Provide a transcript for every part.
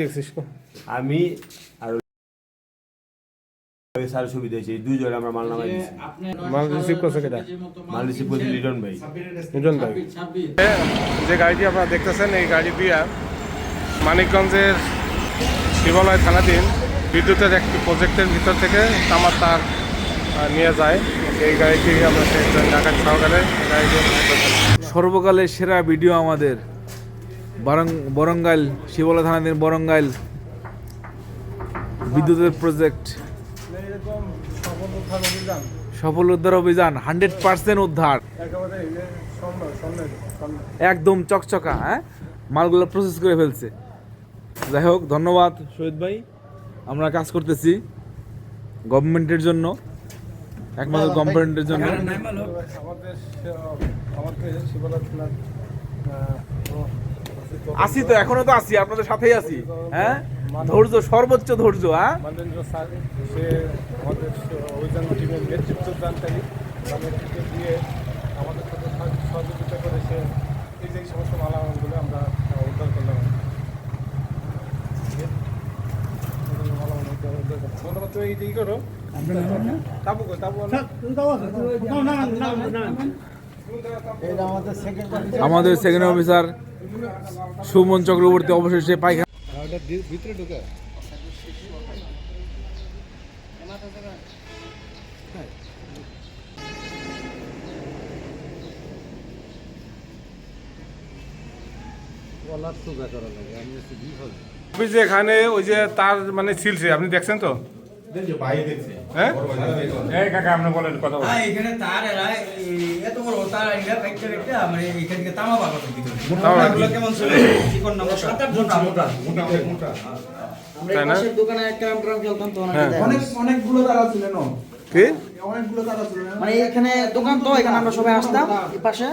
দেখছিস? আমি আর স্যার সুবিধা হয়েছে এই দুইজন আমরা মাল নামাই দিচ্ছি মাল রিসিভ করছে কেটা মাল রিসিভ করছি লিটন ভাই। নিজন ভাই। যে গাড়িটি আপনারা দেখতেছেন এই গাড়ি দিয়া মানিকগঞ্জের শিবালয় থানাধীন বিদ্যুতের একটি প্রজেক্টের ভিতর থেকে তামার তার নিয়ে যায়। এই গাড়িটি আমরা সেই ঢাকার সহকারে গাড়িটি সর্বকালের সেরা ভিডিও আমাদের। বরং, বরঙ্গাইল, শিবলা থানাধীন বরঙ্গাইল বিদ্যুতের প্রজেক্ট সফল উদ্ধার অভিযান, হান্ড্রেড পার্সেন্ট উদ্ধার। একদম চকচকা হ্যাঁ? মালগুলো প্রসেস করে ফেলছে। যাই হোক, ধন্যবাদ শহীদ ভাই। আমরা কাজ করতেছি গভর্নমেন্টের জন্য, একমাত্র গভর্নমেন্টের জন্য। আমাদের আমাদের শিবালয় থানার আসি তো এখনও তো আসি আপনাদের সাথেই আছি হ্যাঁ? ধৈর্য সর্বোচ্চ ধৈর্য হ্যাঁ? মানবেন্দ্র স্যার সে আমাদের অভিযান টিমের নেতৃত্ব দানকারী। তাদের থেকে দিয়ে আমাদের সাথে সহ- সহযোগিতা করে সে এই যে সমস্ত মালামালগুলো আমরা উদ্ধার করলাম। ধন্যবাদ এই করো। তাবু কই তাবু আনো। আমাদের সেকেন্ড অফিসার সুমন চক্রবর্তী অবশেষে পায়খানা ভিতরে ঢুকে। যে এখানে ওই যে তার মানে ছিলছে আপনি দেখছেন তো? হ্যাঁ? হ্যাঁ, এখানে তার এরা এই- এত বড় তার এরা কাটতে কাটতে আমার এখান থেকে তামা বার করতে দিতে তামা বার মোটা কেমন ছিল? মোটা? মোটা মোটা আমরা তাই এই না? পাশের দোকানে এক গ্রাম গ্রাম খেলতাম তো হ্যাঁ। অনেক অনেকগুলো তারা ছিল না কি? মানে এখানে দোকান তো এখানে আমরা সবাই আসতাম এই পাশে।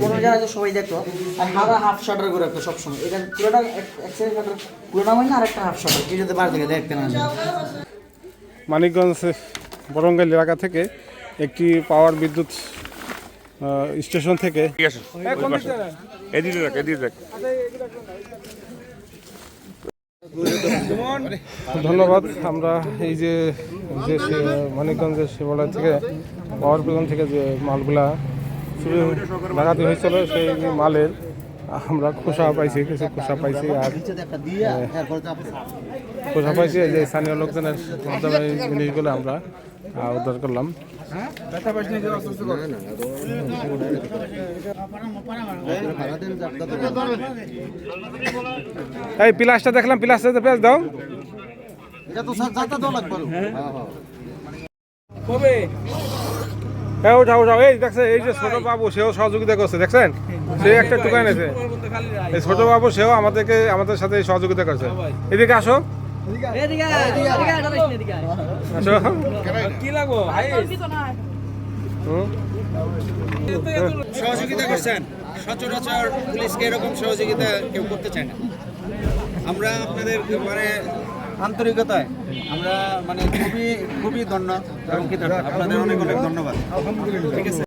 কোনো জায়গায় সবাই দেখতো। আর হারা হাফ শাটার করে রাখতো সবসময় এখানে পুরোটা এক- এক সাইড শাটার পুরোটা মানে আর একটা হাফ শাটার। কেউ যদি থেকে দেখতে না মানিকগঞ্জ বরঙ্গাইল এলাকা থেকে একটি পাওয়ার বিদ্যুৎ স্টেশন থেকে ধন্যবাদ। আমরা এই যে যে মানিকগঞ্জের শিবালয় থেকে, পাওয়ার প্রধান থেকে যে মালগুলা ডাকাতি হয়েছিল, সেই মালের আমরা খোসা পাইছি কিছু খোসা পাইছি আর খোসা পাইছি এই যে স্থানীয় লোকজনের মাধ্যমে জিনিসগুলো আমরা উদ্ধার করলাম। এই পিলাসটা দেখলাম পিলাসটা পেঁয়াজ দাও। কবে? হ্যাঁ উঠাও উঠাও এই দেখছে এই যে ছোট বাবু সেও সহযোগিতা করছে দেখছেন? সে একটা টুকাই নেছে এই ছোট বাবু সেও আমাদেরকে আমাদের সাথে সহযোগিতা করছে। এদিকে আসো। আসো। কি লাগবো ভাই? হুম। সহযোগিতা করছেন? সচরাচর পুলিশকে এরকম সহযোগিতা কেউ করতে চায় না। আমরা আপনাদের মানে আন্তরিকতায়। আমরা মানে খুবই খুবই ধন্য এবং কৃতজ্ঞ আপনাদের অনেক অনেক ধন্যবাদ। ঠিক আছে।